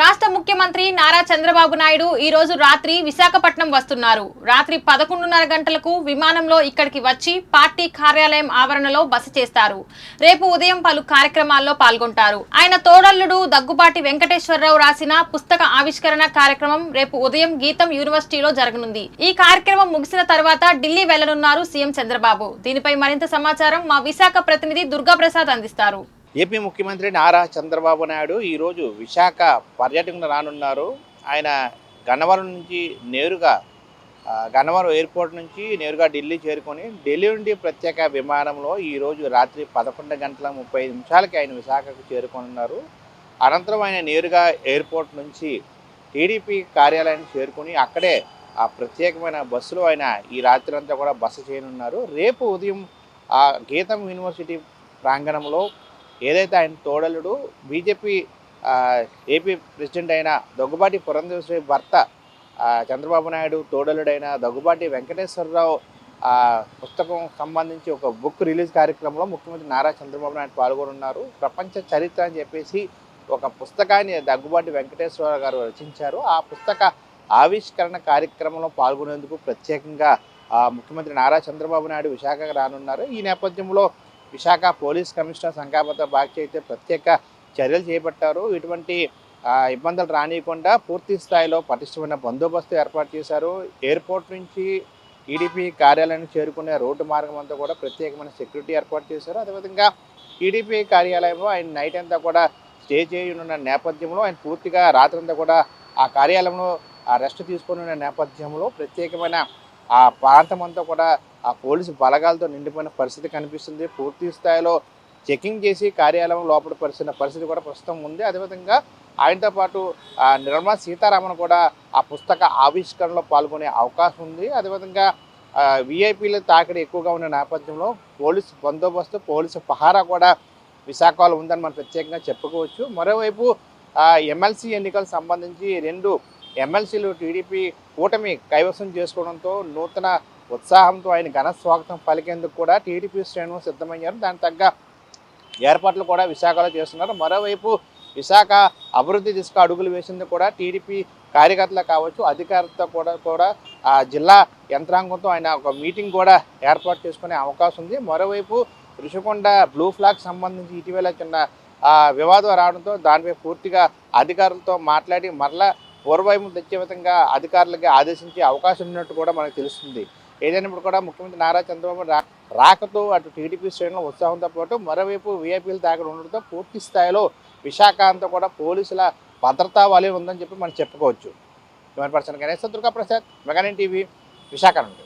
రాష్ట్ర ముఖ్యమంత్రి నారా చంద్రబాబు నాయుడు ఈ రోజు రాత్రి విశాఖపట్నం వస్తున్నారు. రాత్రి పదకొండున్నర గంటలకు విమానంలో ఇక్కడికి వచ్చి పార్టీ కార్యాలయం ఆవరణలో బస చేస్తారు. రేపు ఉదయం పలు కార్యక్రమాల్లో పాల్గొంటారు. ఆయన తోడల్లుడు దగ్గుబాటి వెంకటేశ్వరరావు రాసిన పుస్తక ఆవిష్కరణ కార్యక్రమం రేపు ఉదయం గీతం యూనివర్సిటీలో జరగనుంది. ఈ కార్యక్రమం ముగిసిన తర్వాత ఢిల్లీ వెళ్ళనున్నారు సీఎం చంద్రబాబు. దీనిపై మరింత సమాచారం మా విశాఖ ప్రతినిధి దుర్గా ప్రసాద్ అందిస్తారు. ఏపీ ముఖ్యమంత్రి నారా చంద్రబాబు నాయుడు ఈరోజు విశాఖ పర్యటనకు రానున్నారు. ఆయన గన్నవరం నుంచి నేరుగా గన్నవరం ఎయిర్పోర్ట్ నుంచి నేరుగా ఢిల్లీ చేరుకొని ఢిల్లీ నుండి ప్రత్యేక విమానంలో ఈరోజు రాత్రి పదకొండు గంటల ముప్పై నిమిషాలకి ఆయన విశాఖకు చేరుకోనున్నారు. అనంతరం ఆయన నేరుగా ఎయిర్పోర్ట్ నుంచి టీడీపీ కార్యాలయానికి చేరుకొని అక్కడే ఆ ప్రత్యేకమైన బస్సులో ఆయన ఈ రాత్రి అంతా కూడా బస చేయనున్నారు. రేపు ఉదయం ఆ గీతం యూనివర్సిటీ ప్రాంగణంలో ఏదైతే ఆయన తోడలుడు బీజేపీ ఏపీ ప్రెసిడెంట్ అయిన దగ్గుబాటి పురంధేశ్వరి భర్త చంద్రబాబు నాయుడు తోడలుడైన దగ్గుబాటి వెంకటేశ్వరరావు పుస్తకం సంబంధించి ఒక బుక్ రిలీజ్ కార్యక్రమంలో ముఖ్యమంత్రి నారా చంద్రబాబు నాయుడు పాల్గొనున్నారు. ప్రపంచ చరిత్ర అని చెప్పేసి ఒక పుస్తకాన్ని దగ్గుబాటి వెంకటేశ్వరరావు గారు రచించారు. ఆ పుస్తక ఆవిష్కరణ కార్యక్రమంలో పాల్గొనేందుకు ప్రత్యేకంగా ముఖ్యమంత్రి నారా చంద్రబాబు నాయుడు విశాఖకు రానున్నారు. ఈ నేపథ్యంలో విశాఖ పోలీస్ కమిషనర్ సంఘాపత బాగ్చి అయితే ప్రత్యేక చర్యలు చేపట్టారు. ఇటువంటి ఇబ్బందులు రానియకుండా పూర్తి స్థాయిలో పటిష్టమైన బందోబస్తు ఏర్పాటు చేశారు. ఎయిర్పోర్ట్ నుంచి టీడీపీ కార్యాలయానికి చేరుకునే రోడ్డు మార్గం అంతా కూడా ప్రత్యేకమైన సెక్యూరిటీ ఏర్పాటు చేశారు. అదేవిధంగా టీడీపీ కార్యాలయంలో ఆయన నైట్ అంతా కూడా స్టే చేయనున్న నేపథ్యంలో ఆయన పూర్తిగా రాత్రంతా కూడా ఆ కార్యాలయంలో ఆ రెస్ట్ తీసుకుని ఉన్న నేపథ్యంలో ప్రత్యేకమైన ఆ ప్రాంతం అంతా కూడా ఆ పోలీసు బలగాలతో నిండిపోయిన పరిస్థితి కనిపిస్తుంది. పూర్తి స్థాయిలో చెకింగ్ చేసి కార్యాలయం లోపల పరిస్థితి పరిస్థితి కూడా ప్రస్తుతం ఉంది. అదేవిధంగా ఆయనతో పాటు నిర్మలా సీతారామన్ కూడా ఆ పుస్తక ఆవిష్కరణలో పాల్గొనే అవకాశం ఉంది. అదేవిధంగా విఐపీల తాకిడి ఎక్కువగా ఉన్న నేపథ్యంలో పోలీసు బందోబస్తు పోలీసు పహారా కూడా విశాఖలో ఉందని మనం ప్రత్యేకంగా చెప్పుకోవచ్చు. మరోవైపు ఎమ్మెల్సీ ఎన్నికలకు సంబంధించి రెండు ఎమ్మెల్సీలు టీడీపీ కూటమి కైవసం చేసుకోవడంతో నూతన ఉత్సాహంతో ఆయన ఘన స్వాగతం పలికేందుకు కూడా టీడీపీ శ్రేణులు సిద్ధమయ్యారు. దానికి తగ్గ ఏర్పాట్లు కూడా విశాఖలో చేస్తున్నారు. మరోవైపు విశాఖ అభివృద్ధి దిశగా అడుగులు వేసింది కూడా టీడీపీ కార్యకర్తలు కావచ్చు అధికారులతో కూడా కూడా ఆ జిల్లా యంత్రాంగంతో ఆయన ఒక మీటింగ్ కూడా ఏర్పాటు చేసుకునే అవకాశం ఉంది. మరోవైపు ఋషికొండ బ్లూ ఫ్లాగ్ సంబంధించి ఇటీవల చిన్న ఆ, వివాదం రావడంతో దానిపై పూర్తిగా అధికారులతో మాట్లాడి మరలా పూర్వవైపు తెచ్చే విధంగా అధికారులకి ఆదేశించే అవకాశం ఉన్నట్టు కూడా మనకు తెలుస్తుంది. ఏదైనప్పుడు కూడా ముఖ్యమంత్రి నారా చంద్రబాబు రాకతో అటు టీడీపీ శ్రేణులు ఉత్సాహంతో పాటు మరోవైపు వీఐపీలు తాకడం ఉండడంతో పూర్తి స్థాయిలో విశాఖ అంతా కూడా పోలీసుల భద్రతా వలయం ఉందని చెప్పి మనం చెప్పుకోవచ్చు. కెమెరా పర్సన్ గణేష్ దుర్గా ప్రసాద్ మెగానిన్ టీవీ విశాఖ నుండి.